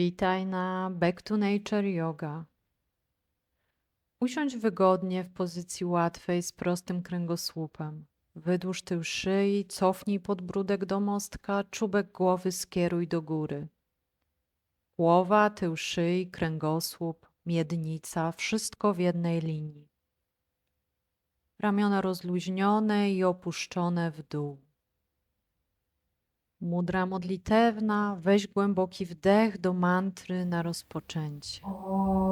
Witaj na Back to Nature Yoga. Usiądź wygodnie w pozycji łatwej z prostym kręgosłupem. Wydłuż tył szyi, cofnij podbródek do mostka, czubek głowy skieruj do góry. Głowa, tył szyi, kręgosłup, miednica, wszystko w jednej linii. Ramiona rozluźnione i opuszczone w dół. Mudra modlitewna, weź głęboki wdech do mantry na rozpoczęcie. Om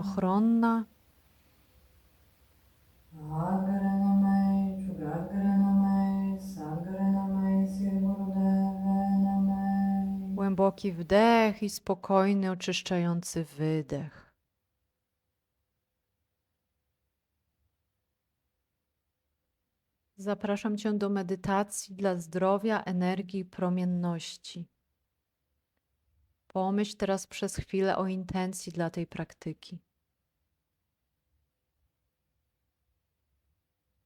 ochronna. Głęboki wdech i spokojny, oczyszczający wydech. Zapraszam Cię do medytacji dla zdrowia, energii i promienności. Pomyśl teraz przez chwilę o intencji dla tej praktyki.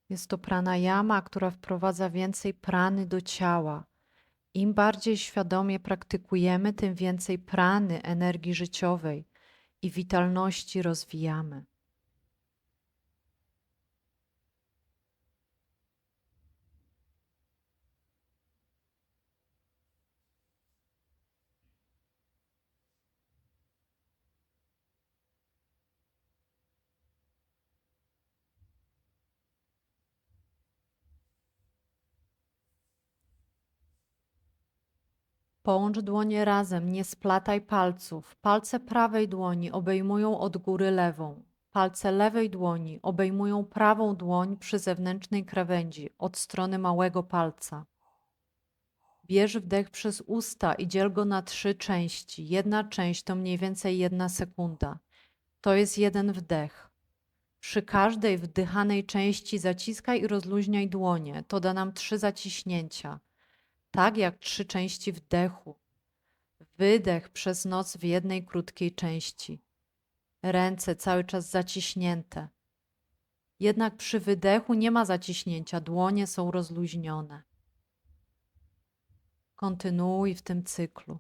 Jest to pranayama, która wprowadza więcej prany do ciała. Im bardziej świadomie praktykujemy, tym więcej prany, energii życiowej i witalności rozwijamy. Połącz dłonie razem, nie splataj palców. Palce prawej dłoni obejmują od góry lewą. Palce lewej dłoni obejmują prawą dłoń przy zewnętrznej krawędzi, od strony małego palca. Bierz wdech przez usta i dziel go na trzy części. Jedna część to mniej więcej jedna sekunda. To jest jeden wdech. Przy każdej wdychanej części zaciskaj i rozluźniaj dłonie. To da nam trzy zaciśnięcia tak jak trzy części wdechu. Wydech przez noc w jednej krótkiej części. Ręce cały czas zaciśnięte. Jednak przy wydechu nie ma zaciśnięcia, dłonie są rozluźnione. Kontynuuj w tym cyklu.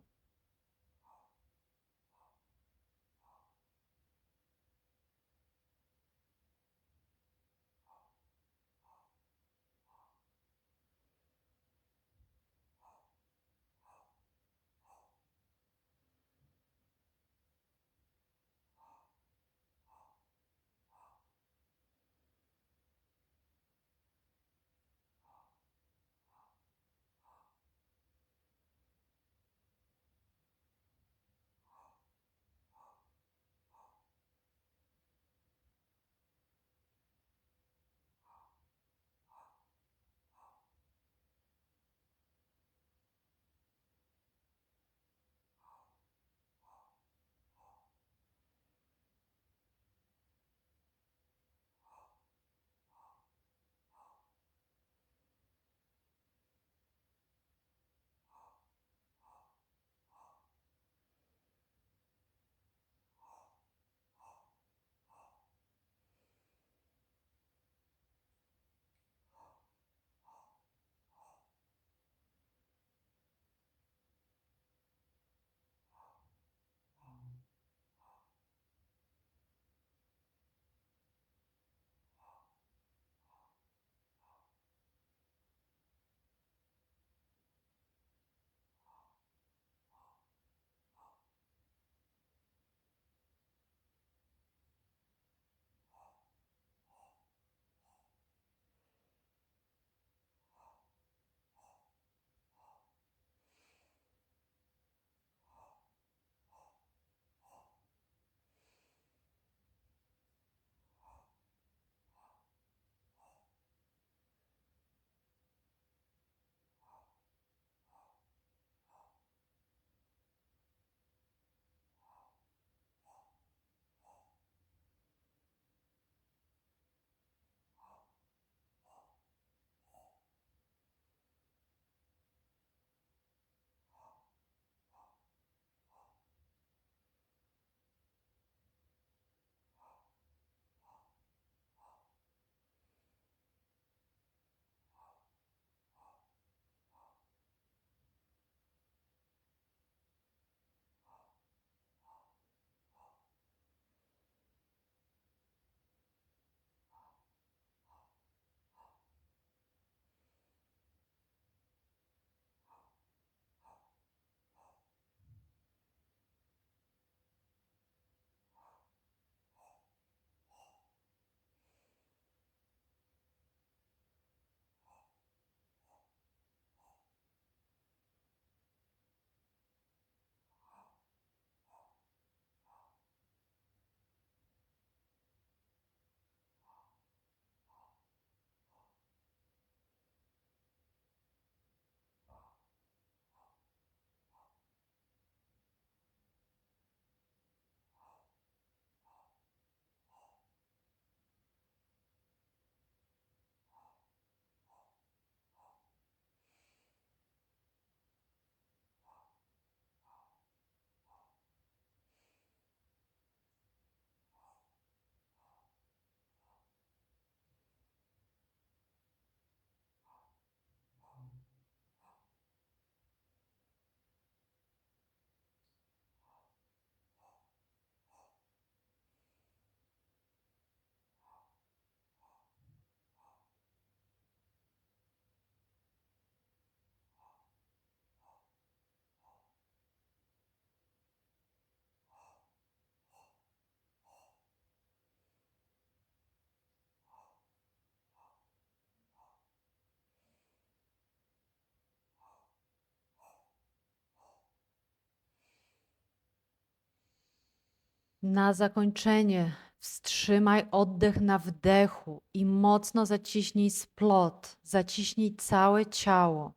Na zakończenie wstrzymaj oddech na wdechu i mocno zaciśnij splot, zaciśnij całe ciało.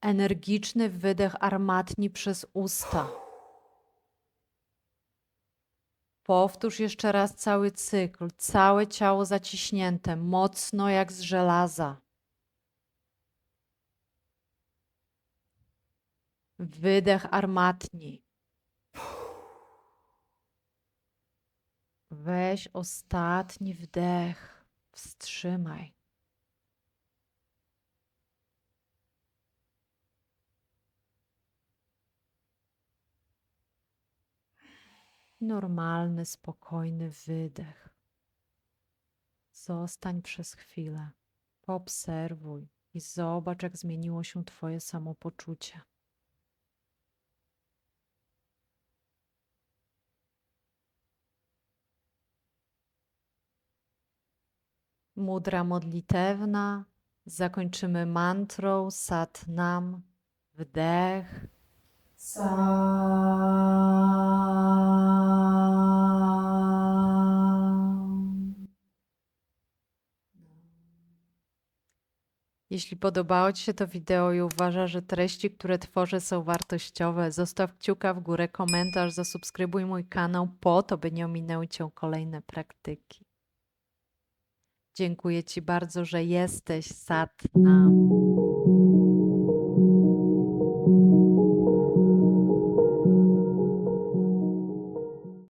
Energiczny wydech armatni przez usta. Powtórz jeszcze raz cały cykl, całe ciało zaciśnięte, mocno jak z żelaza. Wydech armatni. Weź ostatni wdech. Wstrzymaj. Normalny, spokojny wydech. Zostań przez chwilę. Poobserwuj i zobacz, jak zmieniło się Twoje samopoczucie. Mudra modlitewna. Zakończymy mantrą Sat Nam. Wdech. Sam. Jeśli podobało Ci się to wideo i uważasz, że treści, które tworzę są wartościowe, zostaw kciuka w górę, komentarz, zasubskrybuj mój kanał po to, by nie ominęły Cię kolejne praktyki. Dziękuję Ci bardzo, że jesteś Sat Nam.